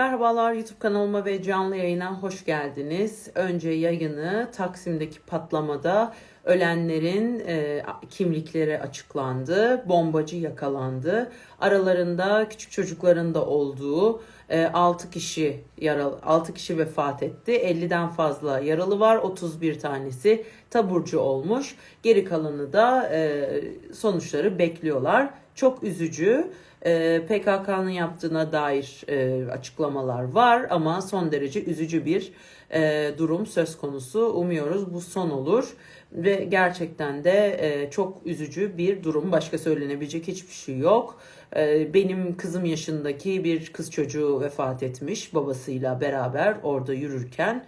Merhabalar YouTube kanalıma ve canlı yayına hoş geldiniz. Önce yayını Taksim'deki patlamada ölenlerin e, kimlikleri açıklandı. Bombacı yakalandı. Aralarında küçük çocukların da olduğu e, 6 kişi yaralı 6 kişi vefat etti. 50'den fazla yaralı var. 31 tanesi taburcu olmuş. Geri kalanı da e, sonuçları bekliyorlar. Çok üzücü. E, PKK'nın yaptığına dair e, açıklamalar var ama son derece üzücü bir e, durum söz konusu. Umuyoruz bu son olur ve gerçekten de e, çok üzücü bir durum. Başka söylenebilecek hiçbir şey yok. Benim kızım yaşındaki bir kız çocuğu vefat etmiş babasıyla beraber orada yürürken.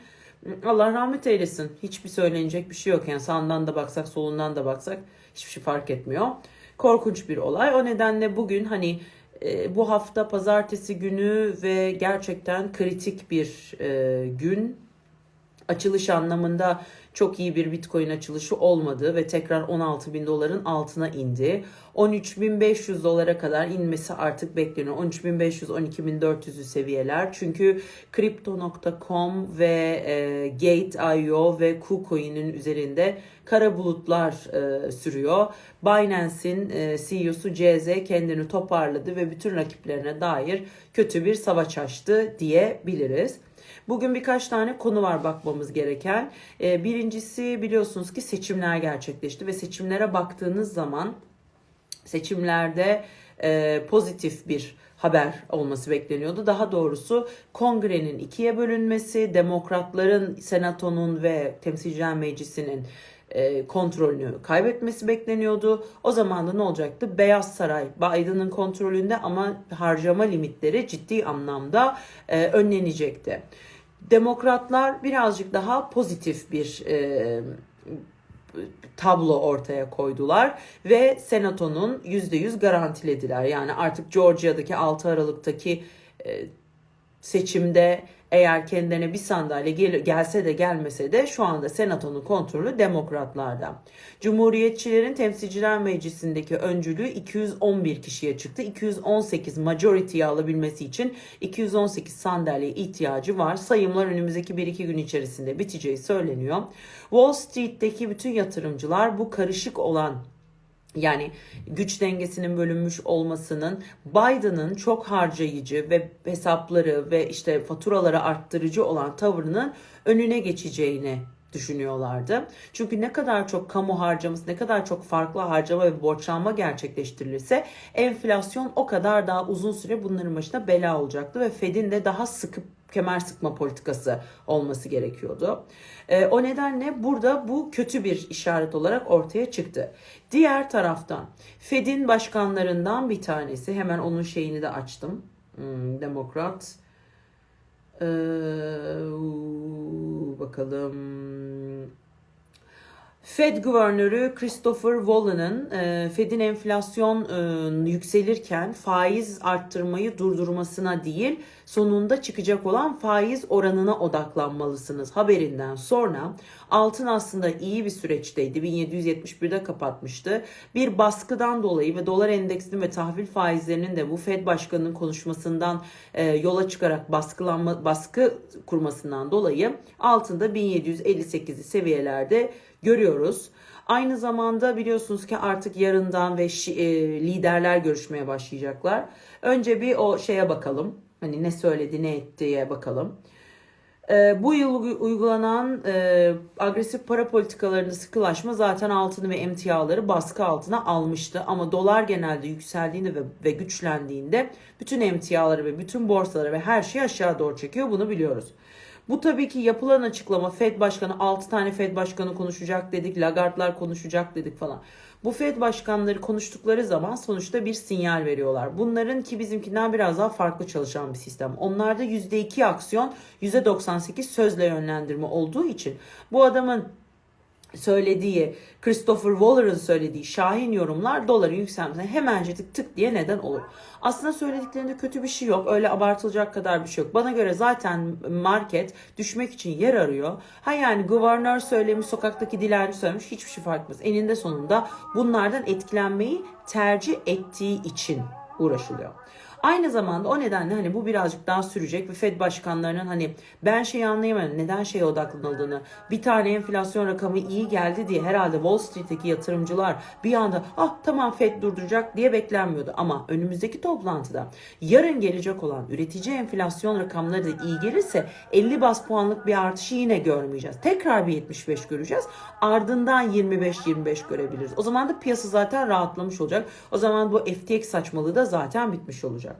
Allah rahmet eylesin. Hiçbir söylenecek bir şey yok. Yani sağından da baksak solundan da baksak hiçbir şey fark etmiyor. Korkunç bir olay. O nedenle bugün hani e, bu hafta pazartesi günü ve gerçekten kritik bir e, gün açılış anlamında çok iyi bir Bitcoin açılışı olmadı ve tekrar 16 bin doların altına indi. 13.500 dolara kadar inmesi artık bekleniyor. 13.500-12.400'ü seviyeler. Çünkü Crypto.com ve e, Gate.io ve KuCoin'in üzerinde kara bulutlar e, sürüyor. Binance'in e, CEO'su CZ kendini toparladı ve bütün rakiplerine dair kötü bir savaş açtı diyebiliriz. Bugün birkaç tane konu var bakmamız gereken. Ee, birincisi biliyorsunuz ki seçimler gerçekleşti ve seçimlere baktığınız zaman seçimlerde e, pozitif bir haber olması bekleniyordu. Daha doğrusu kongrenin ikiye bölünmesi, demokratların senatonun ve temsilciler meclisinin e, kontrolünü kaybetmesi bekleniyordu. O zaman da ne olacaktı? Beyaz Saray Biden'ın kontrolünde ama harcama limitleri ciddi anlamda e, önlenecekti. Demokratlar birazcık daha pozitif bir e, tablo ortaya koydular ve senatonun %100 garantilediler. Yani artık Georgia'daki 6 Aralık'taki e, seçimde eğer kendilerine bir sandalye gel gelse de gelmese de şu anda senatonun kontrolü demokratlarda. Cumhuriyetçilerin temsilciler meclisindeki öncülüğü 211 kişiye çıktı. 218 majority'yi alabilmesi için 218 sandalye ihtiyacı var. Sayımlar önümüzdeki 1-2 gün içerisinde biteceği söyleniyor. Wall Street'teki bütün yatırımcılar bu karışık olan yani güç dengesinin bölünmüş olmasının Biden'ın çok harcayıcı ve hesapları ve işte faturaları arttırıcı olan tavırının önüne geçeceğini düşünüyorlardı. Çünkü ne kadar çok kamu harcaması, ne kadar çok farklı harcama ve borçlanma gerçekleştirilirse enflasyon o kadar daha uzun süre bunların başına bela olacaktı ve Fed'in de daha sıkı kemer sıkma politikası olması gerekiyordu. E, o nedenle burada bu kötü bir işaret olarak ortaya çıktı. Diğer taraftan Fed'in başkanlarından bir tanesi hemen onun şeyini de açtım. Hmm, Demokrat. Ee, bakalım. Fed Guvernörü Christopher Wallen'ın e, Fed'in enflasyon e, yükselirken faiz arttırmayı durdurmasına değil sonunda çıkacak olan faiz oranına odaklanmalısınız haberinden sonra altın aslında iyi bir süreçteydi. 1771'de kapatmıştı. Bir baskıdan dolayı ve dolar endeksinin ve tahvil faizlerinin de bu Fed başkanının konuşmasından e, yola çıkarak baskılanma baskı kurmasından dolayı altında 1758'li seviyelerde görüyoruz. Aynı zamanda biliyorsunuz ki artık yarından ve e, liderler görüşmeye başlayacaklar. Önce bir o şeye bakalım. Hani ne söyledi ne ettiye bakalım. E, bu yıl uygulanan e, agresif para politikalarının sıkılaşma zaten altını ve emtiaları baskı altına almıştı. Ama dolar genelde yükseldiğinde ve, ve güçlendiğinde bütün emtiaları ve bütün borsaları ve her şeyi aşağı doğru çekiyor. Bunu biliyoruz. Bu tabii ki yapılan açıklama Fed Başkanı 6 tane Fed Başkanı konuşacak dedik, Lagarde'lar konuşacak dedik falan. Bu Fed başkanları konuştukları zaman sonuçta bir sinyal veriyorlar. Bunların ki bizimkinden biraz daha farklı çalışan bir sistem. Onlarda %2 aksiyon, %98 sözle yönlendirme olduğu için bu adamın söylediği, Christopher Waller'ın söylediği şahin yorumlar doların yükselmesine hemencecik tık diye neden olur. Aslında söylediklerinde kötü bir şey yok. Öyle abartılacak kadar bir şey yok. Bana göre zaten market düşmek için yer arıyor. Ha yani guvernör söylemiş, sokaktaki dilenci söylemiş hiçbir şey fark etmez. Eninde sonunda bunlardan etkilenmeyi tercih ettiği için uğraşılıyor. Aynı zamanda o nedenle hani bu birazcık daha sürecek ve Fed başkanlarının hani ben şeyi anlayamadım neden şeye odaklanıldığını. Bir tane enflasyon rakamı iyi geldi diye herhalde Wall Street'teki yatırımcılar bir anda ah tamam Fed durduracak diye beklenmiyordu. Ama önümüzdeki toplantıda yarın gelecek olan üretici enflasyon rakamları da iyi gelirse 50 bas puanlık bir artışı yine görmeyeceğiz. Tekrar bir 75 göreceğiz. Ardından 25-25 görebiliriz. O zaman da piyasa zaten rahatlamış olacak. O zaman bu FTX saçmalığı da zaten bitmiş olacak.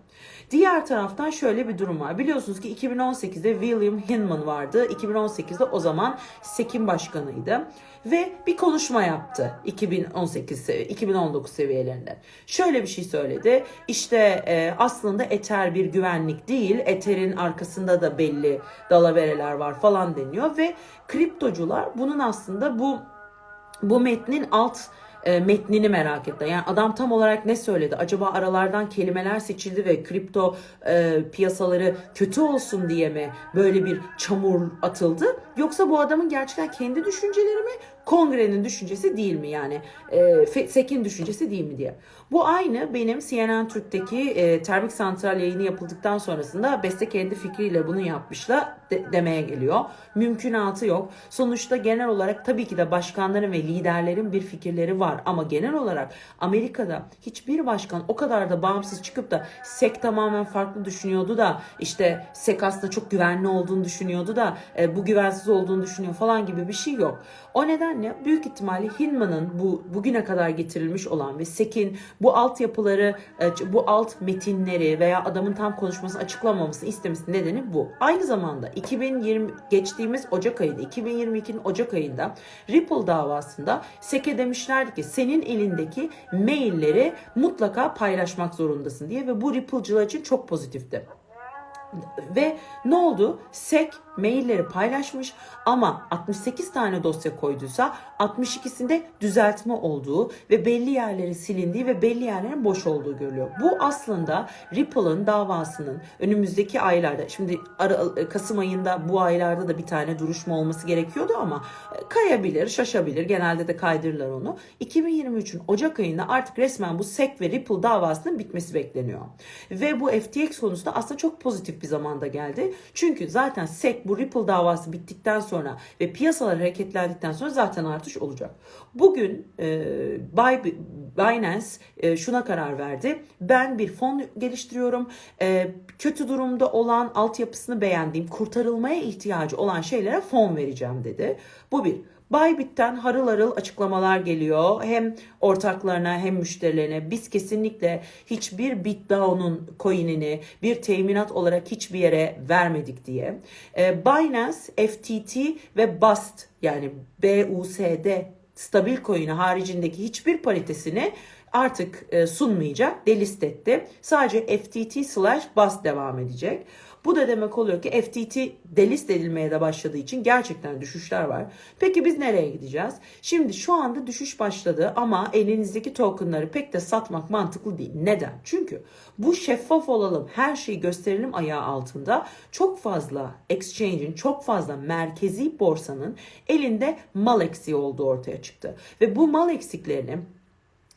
Diğer taraftan şöyle bir durum var. Biliyorsunuz ki 2018'de William Hinman vardı. 2018'de o zaman SEC'in başkanıydı. Ve bir konuşma yaptı 2018 sevi- 2019 seviyelerinde. Şöyle bir şey söyledi. İşte e, aslında Ether bir güvenlik değil. Ether'in arkasında da belli dalavereler var falan deniyor ve kriptocular bunun aslında bu bu metnin alt e, metnini merak etti. Yani adam tam olarak ne söyledi? Acaba aralardan kelimeler seçildi ve kripto e, piyasaları kötü olsun diye mi böyle bir çamur atıldı? Yoksa bu adamın gerçekten kendi düşünceleri mi? Kongrenin düşüncesi değil mi yani? E, Fe- SEC'in düşüncesi değil mi diye. Bu aynı benim CNN Türk'teki e, termik santral yayını yapıldıktan sonrasında Beste kendi fikriyle bunu yapmışla de- demeye geliyor. Mümkünatı yok. Sonuçta genel olarak tabii ki de başkanların ve liderlerin bir fikirleri var ama genel olarak Amerika'da hiçbir başkan o kadar da bağımsız çıkıp da SEC tamamen farklı düşünüyordu da işte SEC aslında çok güvenli olduğunu düşünüyordu da e, bu güvensiz olduğunu düşünüyor falan gibi bir şey yok. O nedenle büyük ihtimalle Hillman'ın bu bugüne kadar getirilmiş olan ve SEC'in bu altyapıları, e, bu alt metinleri veya adamın tam konuşmasını açıklamamasını istemesi nedeni bu. Aynı zamanda 2020 geçtiğimiz Ocak ayında 2022'nin Ocak ayında Ripple davasında SEC'e demişlerdi ki senin elindeki mailleri mutlaka paylaşmak zorundasın diye ve bu Ripple'cılar için çok pozitifti. Ve ne oldu? SEC mailleri paylaşmış ama 68 tane dosya koyduysa 62'sinde düzeltme olduğu ve belli yerlerin silindiği ve belli yerlerin boş olduğu görülüyor. Bu aslında Ripple'ın davasının önümüzdeki aylarda şimdi Kasım ayında bu aylarda da bir tane duruşma olması gerekiyordu ama kayabilir, şaşabilir. Genelde de kaydırırlar onu. 2023'ün Ocak ayında artık resmen bu SEC ve Ripple davasının bitmesi bekleniyor. Ve bu FTX konusunda aslında çok pozitif bir zamanda geldi. Çünkü zaten SEC bu Ripple davası bittikten sonra ve piyasalar hareketlendikten sonra zaten artış olacak. Bugün e, Bi- Binance e, şuna karar verdi. Ben bir fon geliştiriyorum. E, kötü durumda olan, altyapısını beğendiğim, kurtarılmaya ihtiyacı olan şeylere fon vereceğim dedi. Bu bir. Bybit'ten harıl harıl açıklamalar geliyor. Hem ortaklarına hem müşterilerine biz kesinlikle hiçbir BitDAO'nun coin'ini bir teminat olarak hiçbir yere vermedik diye. Ee, Binance, FTT ve BUSD yani BUSD stabil coin'i haricindeki hiçbir paritesini artık e, sunmayacak, delist etti. Sadece FTT slash BUSD devam edecek. Bu da demek oluyor ki FTT delist edilmeye de başladığı için gerçekten düşüşler var. Peki biz nereye gideceğiz? Şimdi şu anda düşüş başladı ama elinizdeki tokenları pek de satmak mantıklı değil. Neden? Çünkü bu şeffaf olalım, her şeyi gösterelim ayağı altında çok fazla exchange'in, çok fazla merkezi borsanın elinde mal eksiği olduğu ortaya çıktı. Ve bu mal eksiklerini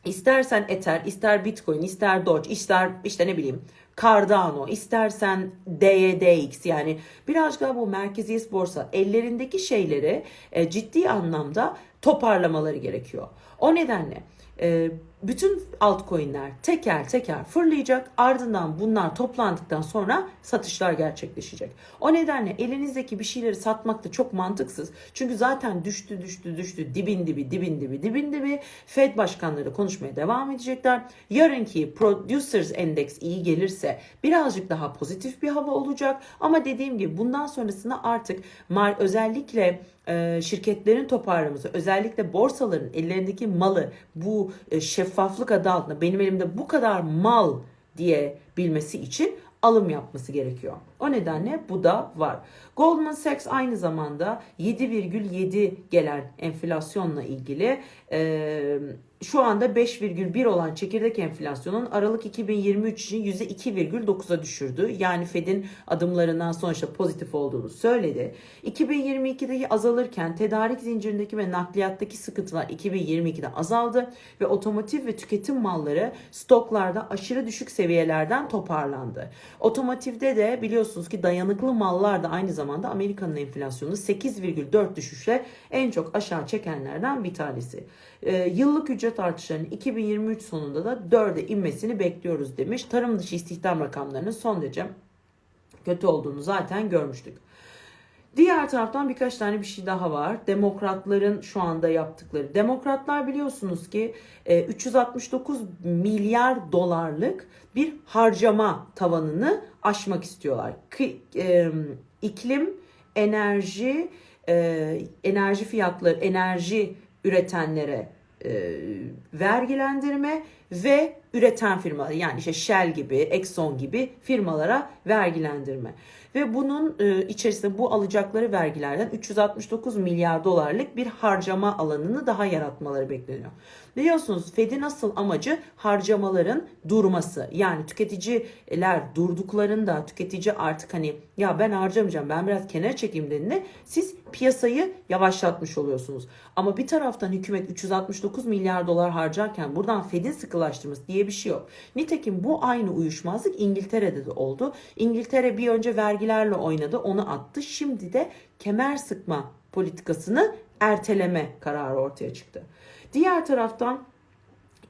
İstersen Ether, ister Bitcoin, ister Doge, ister işte ne bileyim Cardano, istersen DYDX yani birazcık daha bu merkeziyet borsa ellerindeki şeyleri e, ciddi anlamda toparlamaları gerekiyor. O nedenle e, bütün altcoin'ler teker teker fırlayacak. Ardından bunlar toplandıktan sonra satışlar gerçekleşecek. O nedenle elinizdeki bir şeyleri satmak da çok mantıksız. Çünkü zaten düştü düştü düştü dibin dibi dibin dibi dibin dibi. Fed başkanları konuşmaya devam edecekler. Yarınki Producers Index iyi gelirse birazcık daha pozitif bir hava olacak. Ama dediğim gibi bundan sonrasında artık özellikle e, şirketlerin toparlaması, özellikle borsaların ellerindeki malı bu e, şeffaflık adı altında benim elimde bu kadar mal diye bilmesi için alım yapması gerekiyor. O nedenle bu da var. Goldman Sachs aynı zamanda 7,7 gelen enflasyonla ilgili e, şu anda 5,1 olan çekirdek enflasyonun Aralık 2023 için %2,9'a düşürdü. Yani Fed'in adımlarından sonuçta pozitif olduğunu söyledi. 2022'deki azalırken tedarik zincirindeki ve nakliyattaki sıkıntılar 2022'de azaldı ve otomotiv ve tüketim malları stoklarda aşırı düşük seviyelerden toparlandı. Otomotivde de biliyorsunuz ki dayanıklı mallar da aynı zamanda Amerika'nın enflasyonu 8,4 düşüşle en çok aşağı çekenlerden bir tanesi. Ee, yıllık ücret artışlarının 2023 sonunda da 4'e inmesini bekliyoruz demiş. Tarım dışı istihdam rakamlarının son derece kötü olduğunu zaten görmüştük. Diğer taraftan birkaç tane bir şey daha var. Demokratların şu anda yaptıkları. Demokratlar biliyorsunuz ki e, 369 milyar dolarlık bir harcama tavanını aşmak istiyorlar. E, iklim, enerji, e, enerji fiyatları, enerji üretenlere e, vergilendirme ve üreten firmalar yani işte Shell gibi, Exxon gibi firmalara vergilendirme. Ve bunun e, içerisinde bu alacakları vergilerden 369 milyar dolarlık bir harcama alanını daha yaratmaları bekleniyor. Biliyorsunuz Fed'in asıl amacı harcamaların durması. Yani tüketiciler durduklarında tüketici artık hani ya ben harcamayacağım ben biraz kenara çekeyim dediğinde siz piyasayı yavaşlatmış oluyorsunuz. Ama bir taraftan hükümet 369 milyar dolar harcarken buradan Fed'in sıkılaştırması diye bir şey yok. Nitekim bu aynı uyuşmazlık İngiltere'de de oldu. İngiltere bir önce vergilerle oynadı onu attı. Şimdi de kemer sıkma politikasını erteleme kararı ortaya çıktı. Diğer taraftan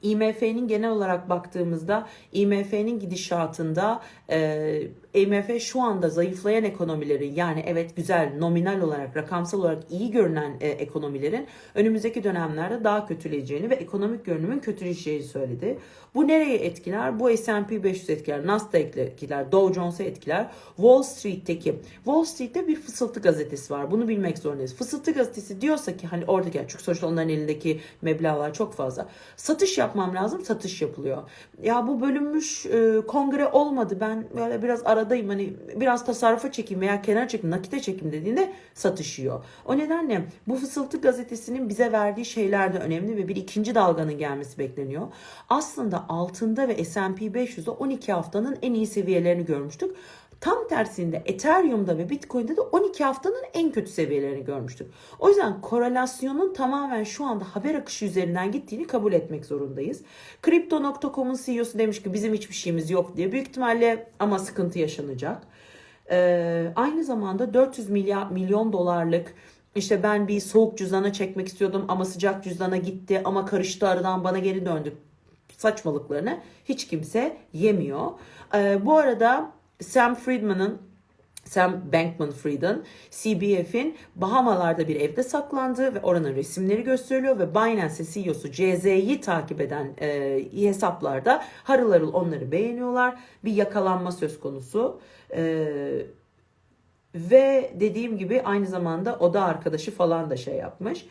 IMF'nin genel olarak baktığımızda IMF'nin gidişatında e, IMF şu anda zayıflayan ekonomilerin yani evet güzel nominal olarak rakamsal olarak iyi görünen e, ekonomilerin önümüzdeki dönemlerde daha kötüleyeceğini ve ekonomik görünümün kötüleşeceğini söyledi. Bu nereye etkiler? Bu S&P 500 etkiler, Nasdaq etkiler, Dow Jones'u etkiler. Wall Street'teki Wall Street'te bir fısıltı gazetesi var. Bunu bilmek zorundayız. Fısıltı gazetesi diyorsa ki hani oradaki çünkü sonuçta onların elindeki meblağlar çok fazla. Satış yapmam lazım. Satış yapılıyor. Ya bu bölünmüş e, kongre olmadı. Ben böyle biraz aradayım. Hani biraz tasarrufa çekeyim veya kenar çekeyim, nakite çekeyim dediğinde satışıyor. O nedenle bu fısıltı gazetesinin bize verdiği şeyler de önemli ve bir ikinci dalganın gelmesi bekleniyor. Aslında altında ve S&P 500'de 12 haftanın en iyi seviyelerini görmüştük. Tam tersinde Ethereum'da ve Bitcoin'de de 12 haftanın en kötü seviyelerini görmüştük. O yüzden korelasyonun tamamen şu anda haber akışı üzerinden gittiğini kabul etmek zorundayız. Crypto.com'un CEO'su demiş ki bizim hiçbir şeyimiz yok diye. Büyük ihtimalle ama sıkıntı yaşanacak. Ee, aynı zamanda 400 milyar milyon dolarlık işte ben bir soğuk cüzdana çekmek istiyordum ama sıcak cüzdana gitti ama karıştı aradan bana geri döndü saçmalıklarını hiç kimse yemiyor. Ee, bu arada Sam Friedman'ın Sam Bankman-Fried'in CBF'in Bahamalarda bir evde saklandığı ve oranın resimleri gösteriliyor ve Binance CEO'su CZ'yi takip eden e, hesaplarda harıl harıl onları beğeniyorlar. Bir yakalanma söz konusu. E, ve dediğim gibi aynı zamanda oda arkadaşı falan da şey yapmış.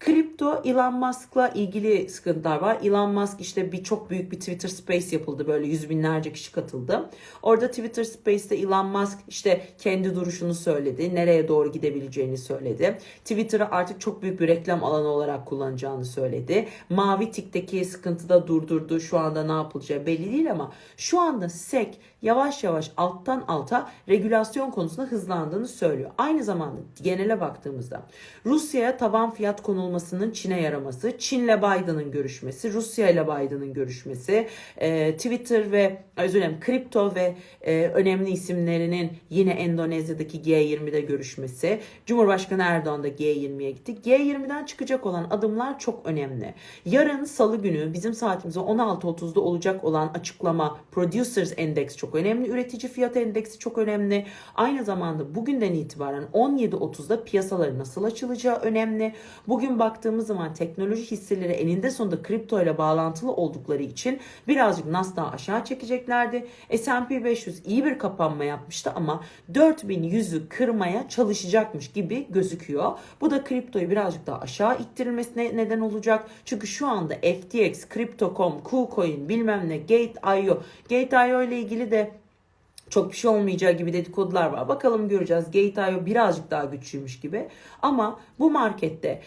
Kripto Elon Musk'la ilgili sıkıntılar var. Elon Musk işte bir çok büyük bir Twitter Space yapıldı. Böyle yüz binlerce kişi katıldı. Orada Twitter Space'te Elon Musk işte kendi duruşunu söyledi. Nereye doğru gidebileceğini söyledi. Twitter'ı artık çok büyük bir reklam alanı olarak kullanacağını söyledi. Mavi Tik'teki sıkıntı da durdurdu. Şu anda ne yapılacağı belli değil ama şu anda SEC yavaş yavaş alttan alta regülasyon konusunda hızlandığını söylüyor. Aynı zamanda genele baktığımızda Rusya'ya taban fiyat konulmasının Çin'e yaraması, Çin'le Biden'ın görüşmesi, Rusya ile Biden'ın görüşmesi, e, Twitter ve özür dilerim kripto ve e, önemli isimlerinin yine Endonezya'daki G20'de görüşmesi, Cumhurbaşkanı Erdoğan da G20'ye gitti. G20'den çıkacak olan adımlar çok önemli. Yarın salı günü bizim saatimizde 16.30'da olacak olan açıklama Producers Index çok önemli. Üretici fiyat endeksi çok önemli. Aynı zamanda bugünden itibaren 17.30'da piyasaları nasıl açılacağı önemli. Bugün baktığımız zaman teknoloji hisseleri eninde sonunda kripto ile bağlantılı oldukları için birazcık Nasdaq'ı aşağı çekeceklerdi. S&P 500 iyi bir kapanma yapmıştı ama 4100'ü kırmaya çalışacakmış gibi gözüküyor. Bu da kriptoyu birazcık daha aşağı ittirilmesine neden olacak. Çünkü şu anda FTX, Crypto.com, KuCoin bilmem ne, Gate.io, Gate.io ile ilgili de çok bir şey olmayacağı gibi dedikodular var. Bakalım göreceğiz. Gate.io birazcık daha güçlüymüş gibi. Ama bu markette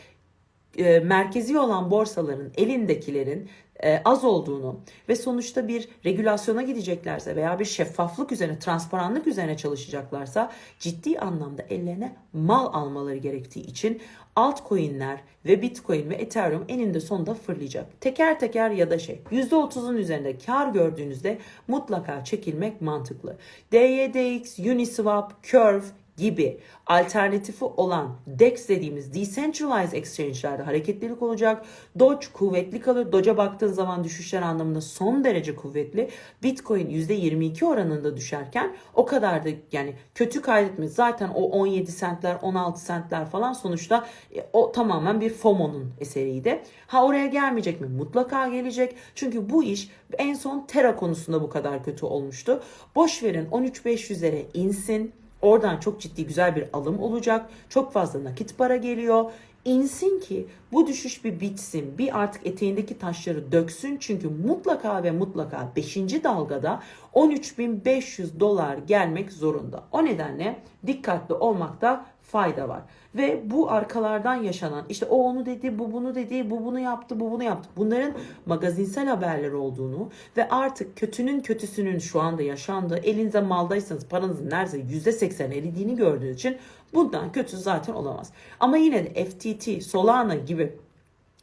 e, merkezi olan borsaların elindekilerin e, az olduğunu ve sonuçta bir regülasyona gideceklerse veya bir şeffaflık üzerine, transparanlık üzerine çalışacaklarsa ciddi anlamda ellerine mal almaları gerektiği için altcoin'ler ve Bitcoin ve Ethereum eninde sonunda fırlayacak. Teker teker ya da şey %30'un üzerinde kar gördüğünüzde mutlaka çekilmek mantıklı. DYDX, Uniswap, Curve gibi alternatifi olan DEX dediğimiz Decentralized Exchange'lerde hareketlilik olacak. Doge kuvvetli kalır. Doge'a baktığın zaman düşüşler anlamında son derece kuvvetli. Bitcoin %22 oranında düşerken o kadar da yani kötü kaydetmez. Zaten o 17 centler 16 centler falan sonuçta e, o tamamen bir FOMO'nun eseriydi. Ha oraya gelmeyecek mi? Mutlaka gelecek. Çünkü bu iş en son Terra konusunda bu kadar kötü olmuştu. Boş verin 13.500'lere insin. Oradan çok ciddi güzel bir alım olacak. Çok fazla nakit para geliyor. İnsin ki bu düşüş bir bitsin. Bir artık eteğindeki taşları döksün. Çünkü mutlaka ve mutlaka 5. dalgada 13.500 dolar gelmek zorunda. O nedenle dikkatli olmakta fayda var. Ve bu arkalardan yaşanan işte o onu dedi, bu bunu dedi, bu bunu yaptı, bu bunu yaptı. Bunların magazinsel haberler olduğunu ve artık kötünün kötüsünün şu anda yaşandığı elinize maldaysanız paranızın neredeyse %80 eridiğini gördüğünüz için bundan kötü zaten olamaz. Ama yine de FTT, Solana gibi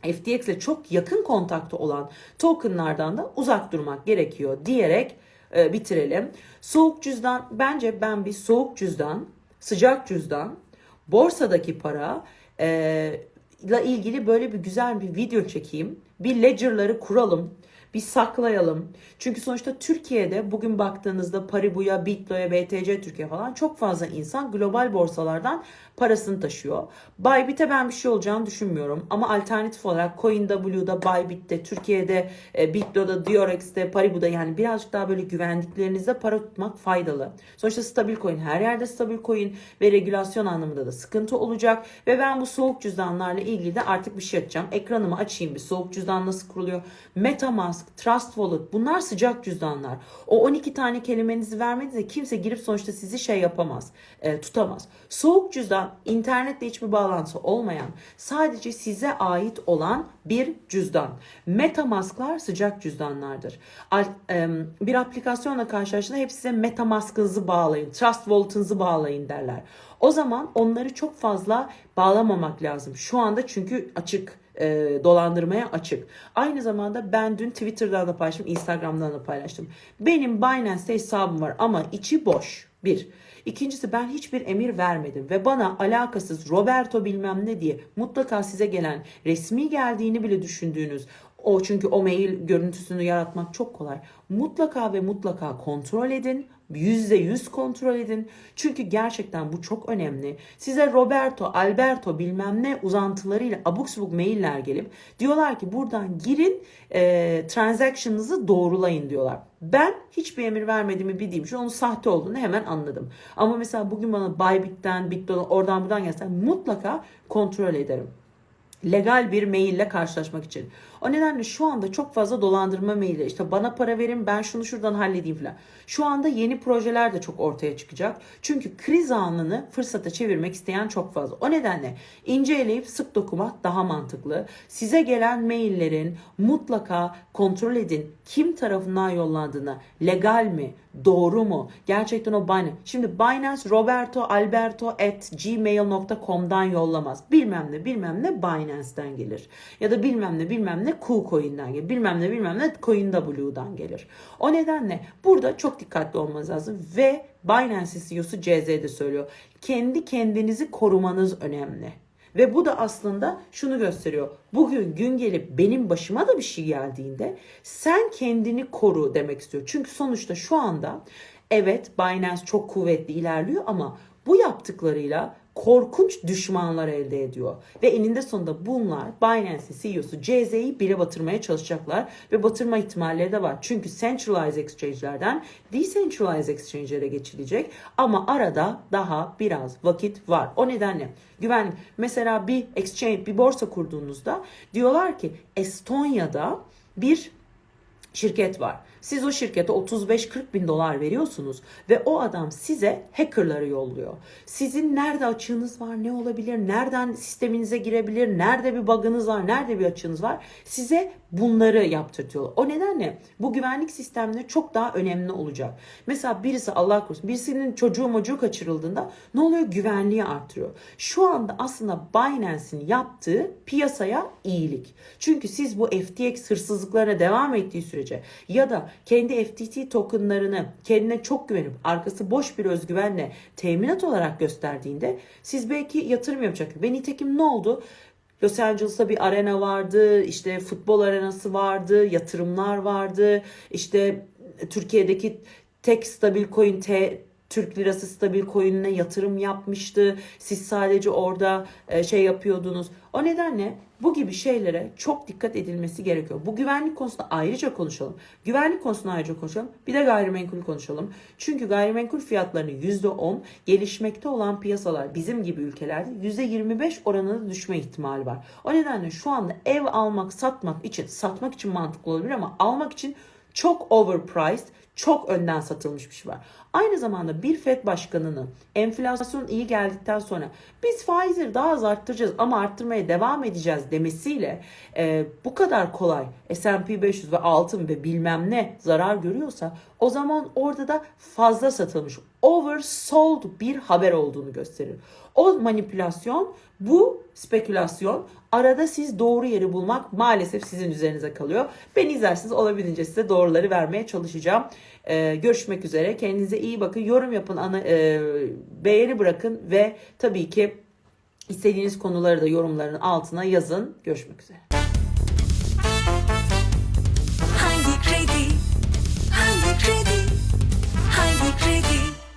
FTX ile çok yakın kontakta olan tokenlardan da uzak durmak gerekiyor diyerek e, bitirelim. Soğuk cüzdan bence ben bir soğuk cüzdan, sıcak cüzdan, borsadaki para e, ile ilgili böyle bir güzel bir video çekeyim. Bir ledger'ları kuralım. Bir saklayalım. Çünkü sonuçta Türkiye'de bugün baktığınızda Paribu'ya, Bitlo'ya, BTC Türkiye falan çok fazla insan global borsalardan parasını taşıyor. Bybit'e ben bir şey olacağını düşünmüyorum. Ama alternatif olarak CoinW'da, Bybit'te, Türkiye'de, e, Bitlo'da, Diorex'te, Paribu'da yani birazcık daha böyle güvendiklerinizde para tutmak faydalı. Sonuçta stabil coin her yerde stabil coin ve regülasyon anlamında da sıkıntı olacak. Ve ben bu soğuk cüzdanlarla ilgili de artık bir şey açacağım. Ekranımı açayım bir soğuk cüzdan nasıl kuruluyor. Metamask, Trust Wallet bunlar sıcak cüzdanlar. O 12 tane kelimenizi vermediğinizde kimse girip sonuçta sizi şey yapamaz, e, tutamaz. Soğuk cüzdan internetle hiçbir bağlantısı olmayan sadece size ait olan bir cüzdan. Metamask'lar sıcak cüzdanlardır. E, bir aplikasyonla karşılaştığında hep size Metamask'ınızı bağlayın, Trust Wallet'ınızı bağlayın derler. O zaman onları çok fazla bağlamamak lazım. Şu anda çünkü açık e, dolandırmaya açık. Aynı zamanda ben dün Twitter'dan da paylaştım, Instagram'dan da paylaştım. Benim Binance'te hesabım var ama içi boş. Bir. İkincisi ben hiçbir emir vermedim ve bana alakasız Roberto bilmem ne diye mutlaka size gelen resmi geldiğini bile düşündüğünüz o çünkü o mail görüntüsünü yaratmak çok kolay. Mutlaka ve mutlaka kontrol edin. Yüzde yüz kontrol edin. Çünkü gerçekten bu çok önemli. Size Roberto, Alberto bilmem ne uzantılarıyla abuk subuk mailler gelip diyorlar ki buradan girin e, transaction'ınızı doğrulayın diyorlar. Ben hiçbir emir vermediğimi bildiğim için onun sahte olduğunu hemen anladım. Ama mesela bugün bana Bybit'ten, Bitdo'dan oradan buradan gelse mutlaka kontrol ederim legal bir maille karşılaşmak için. O nedenle şu anda çok fazla dolandırma maili işte bana para verin ben şunu şuradan halledeyim falan. Şu anda yeni projeler de çok ortaya çıkacak. Çünkü kriz anını fırsata çevirmek isteyen çok fazla. O nedenle ince eleyip sık dokumak daha mantıklı. Size gelen maillerin mutlaka kontrol edin. Kim tarafından yollandığını, legal mi, doğru mu? Gerçekten o Binance. Şimdi Binance Roberto Alberto at gmail.com'dan yollamaz. Bilmem ne bilmem ne Binance'den gelir. Ya da bilmem ne bilmem ne KuCoin'den gelir. Bilmem ne bilmem ne CoinW'dan gelir. O nedenle burada çok dikkatli olmanız lazım ve Binance'in CEO'su CZ'de söylüyor. Kendi kendinizi korumanız önemli. Ve bu da aslında şunu gösteriyor. Bugün gün gelip benim başıma da bir şey geldiğinde sen kendini koru demek istiyor. Çünkü sonuçta şu anda evet Binance çok kuvvetli ilerliyor ama bu yaptıklarıyla korkunç düşmanlar elde ediyor. Ve eninde sonunda bunlar Binance'in CEO'su CZ'yi bire batırmaya çalışacaklar ve batırma ihtimalleri de var. Çünkü centralized exchange'lerden decentralized exchange'lere geçilecek ama arada daha biraz vakit var. O nedenle güvenlik mesela bir exchange bir borsa kurduğunuzda diyorlar ki Estonya'da bir şirket var. Siz o şirkete 35-40 bin dolar veriyorsunuz ve o adam size hackerları yolluyor. Sizin nerede açığınız var, ne olabilir, nereden sisteminize girebilir, nerede bir bug'ınız var, nerede bir açığınız var size bunları yaptırtıyorlar. O nedenle bu güvenlik sistemleri çok daha önemli olacak. Mesela birisi Allah korusun birisinin çocuğu mocuğu kaçırıldığında ne oluyor? Güvenliği artırıyor. Şu anda aslında Binance'in yaptığı piyasaya iyilik. Çünkü siz bu FTX hırsızlıklarına devam ettiği sürece ya da kendi FTT tokenlarını kendine çok güvenip arkası boş bir özgüvenle teminat olarak gösterdiğinde siz belki yatırım yapacaksınız. Ve nitekim ne oldu? Los Angeles'ta bir arena vardı, işte futbol arenası vardı, yatırımlar vardı, işte Türkiye'deki tek stabil coin T, Türk lirası stabil coin'ine yatırım yapmıştı. Siz sadece orada e, şey yapıyordunuz. O nedenle bu gibi şeylere çok dikkat edilmesi gerekiyor. Bu güvenlik konusunda ayrıca konuşalım. Güvenlik konusunda ayrıca konuşalım. Bir de gayrimenkul konuşalım. Çünkü gayrimenkul fiyatlarının %10 gelişmekte olan piyasalar bizim gibi ülkelerde %25 oranında düşme ihtimali var. O nedenle şu anda ev almak, satmak için, satmak için mantıklı olabilir ama almak için çok overpriced, çok önden satılmış bir şey var. Aynı zamanda bir FED başkanının enflasyon iyi geldikten sonra biz faizleri daha az arttıracağız ama arttırmaya devam edeceğiz demesiyle e, bu kadar kolay S&P 500 ve altın ve bilmem ne zarar görüyorsa o zaman orada da fazla satılmış oversold bir haber olduğunu gösterir. O manipülasyon bu spekülasyon arada siz doğru yeri bulmak maalesef sizin üzerinize kalıyor. Beni izlerseniz olabildiğince size doğruları vermeye çalışacağım. Ee, görüşmek üzere. Kendinize iyi bakın. Yorum yapın. Ana, e, beğeni bırakın ve tabii ki istediğiniz konuları da yorumların altına yazın. Görüşmek üzere.